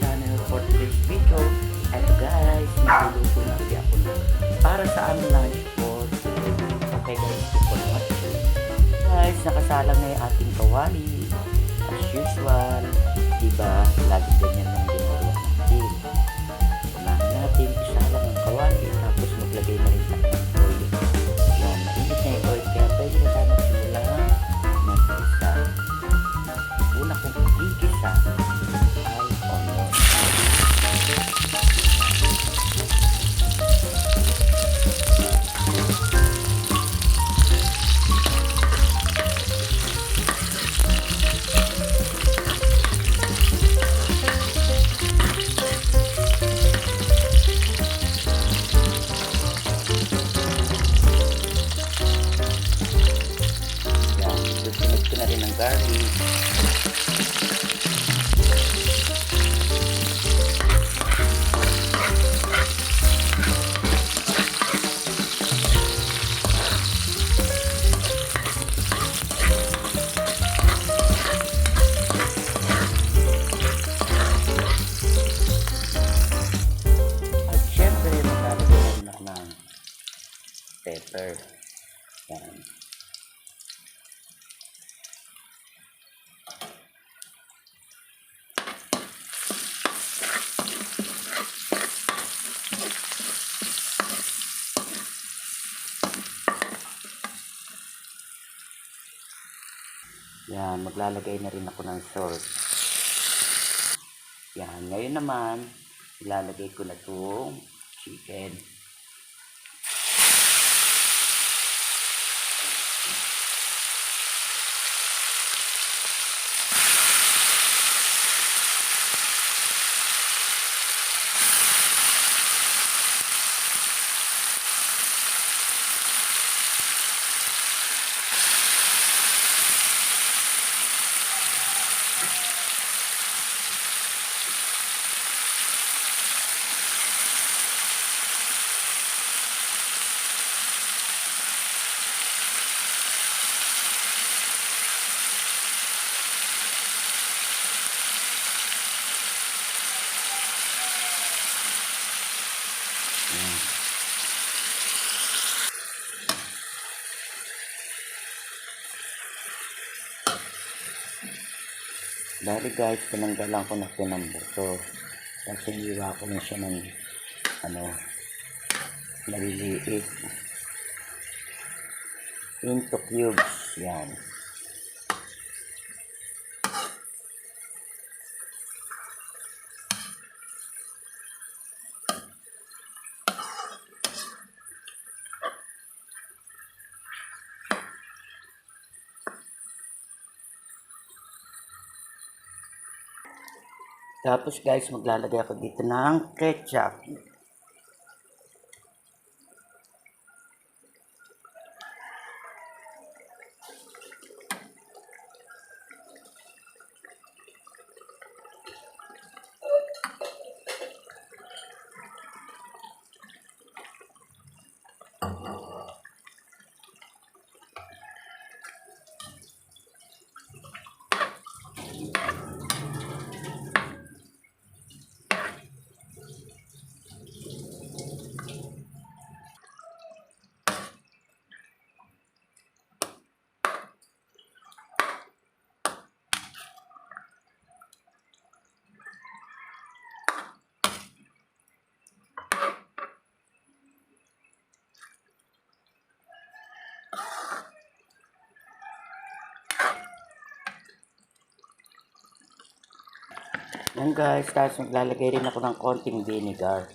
channel for today's video. Eto guys, magluluto na ulit ako para sa aming lunch for today. Okay guys, before watching. Guys, nakasalang na yung ating kawali. As usual, diba, lagi ganyan lang ginagawa natin. Unahin natin, isalang ang kawali, tapos maglagay na rin Yan, maglalagay na rin ako ng salt. Yan, ngayon naman, ilalagay ko na itong chicken. Dahil guys, tinanggalan ko na ito ng buto. Kasi iwa ko na siya ng ano, maliliit. Into cubes. Yan. Tapos guys, maglalagay ako dito ng ketchup. Yan guys, tapos maglalagay rin ako ng konting vinegar.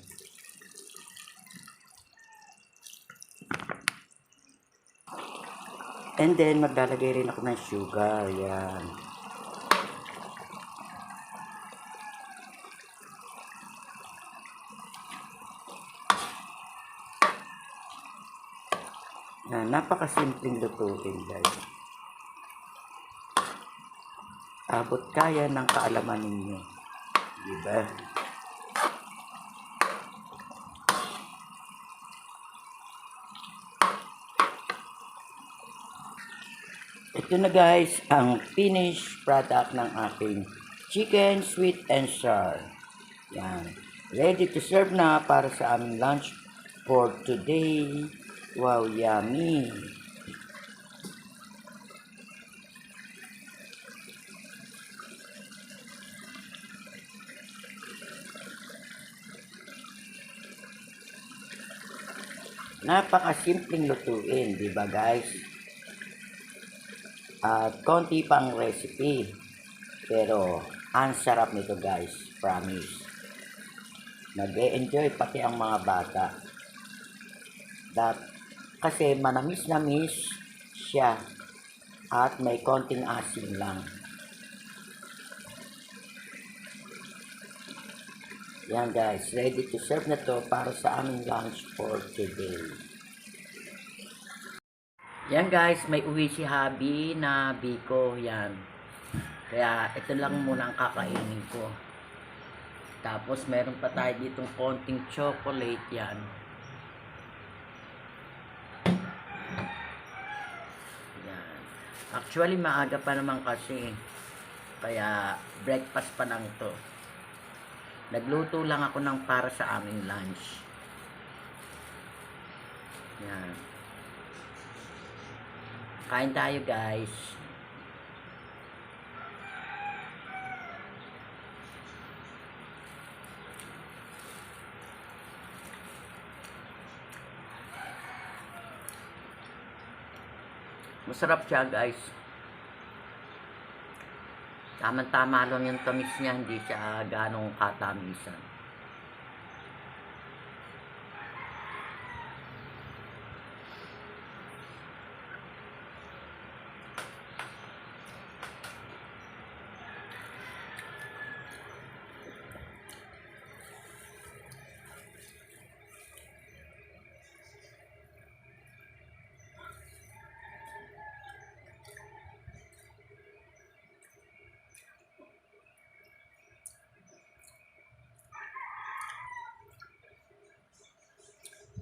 And then, maglalagay rin ako ng sugar. Yan. Yan, napakasimpleng lutuin guys. Abot kaya ng kaalaman ninyo. Diba? Ito na guys, ang finished product ng ating chicken sweet and sour. Yan. Ready to serve na para sa aming lunch for today. Wow, yummy. Napakasimpleng lutuin, di ba guys? At konti pang recipe. Pero ang sarap nito guys, promise. Nag-e-enjoy pati ang mga bata. That, kasi manamis-namis siya at may konting asin lang. Yan guys, ready to serve na to para sa aming lunch for today. Yan guys, may uwi si Habi na biko yan. Kaya ito lang muna ang kakainin ko. Tapos meron pa tayo ditong konting chocolate yan. Yan. Actually maaga pa naman kasi. Kaya breakfast pa lang to. Nagluto lang ako ng para sa aming lunch. Yan. Kain tayo guys. Masarap siya guys. Tama-tama lang yung tamis niya, hindi siya ganong katamisan.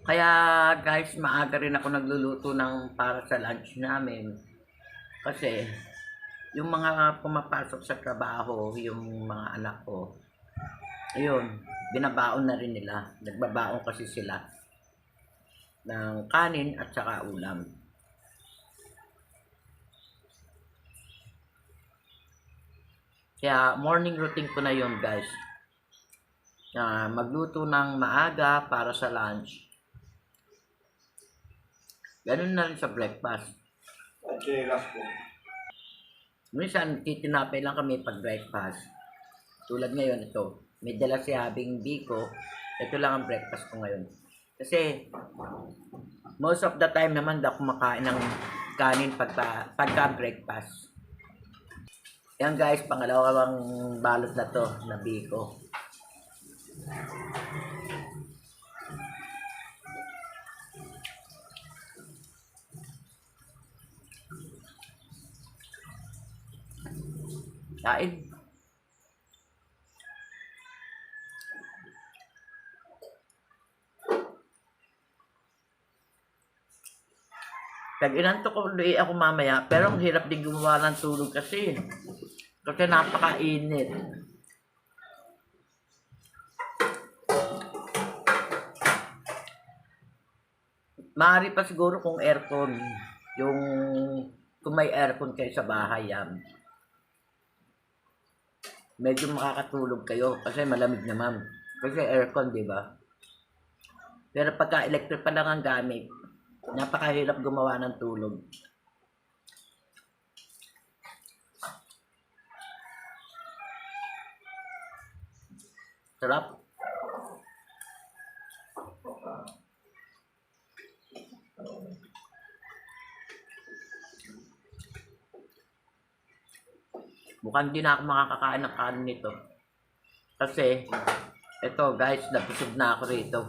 Kaya guys, maaga rin ako nagluluto ng para sa lunch namin. Kasi yung mga pumapasok sa trabaho, yung mga anak ko, ayun, binabaon na rin nila. Nagbabaon kasi sila ng kanin at saka ulam. Kaya morning routine ko na yun guys. Na magluto ng maaga para sa lunch. Ganun na rin sa breakfast. Okay, last po. Minsan, titinapay lang kami pag breakfast. Tulad ngayon, ito. May dala si Habing Biko. Ito lang ang breakfast ko ngayon. Kasi, most of the time naman, daw kumakain ng kanin pagka, pagka breakfast. Yan guys, pangalawang balot na to, na Biko. Kain. Pag inanto ko ulit ako mamaya, pero ang hirap din gumawa ng tulog kasi. Kasi napakainit. Maaari pa siguro kung aircon. Yung kung may aircon kayo sa bahay yan. Medyo makakatulog kayo kasi malamig naman. Kasi aircon, di ba? Pero pagka electric pa lang ang gamit, napakahirap gumawa ng tulog. Sarap. Mukhang hindi na ako makakakain ng kanin nito. Kasi, ito guys, nabusog na ako rito.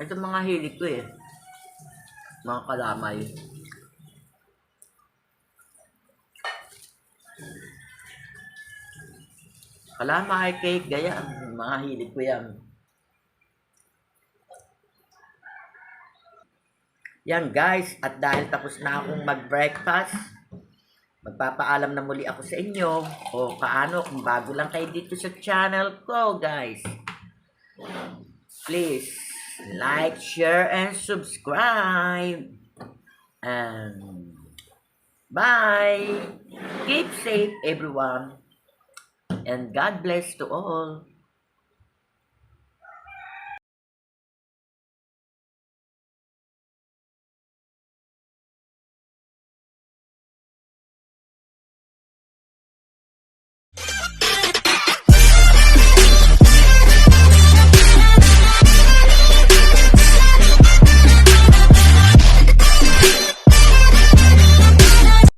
Ito mga hilig ko eh. Mga kalamay. Kalamay, cake, gaya. Mga hilig ko yan. Yan guys, at dahil tapos na akong mag-breakfast, magpapaalam na muli ako sa inyo o paano kung bago lang kayo dito sa channel ko guys. Please, like, share, and subscribe. And bye. Keep safe, everyone. And God bless to all.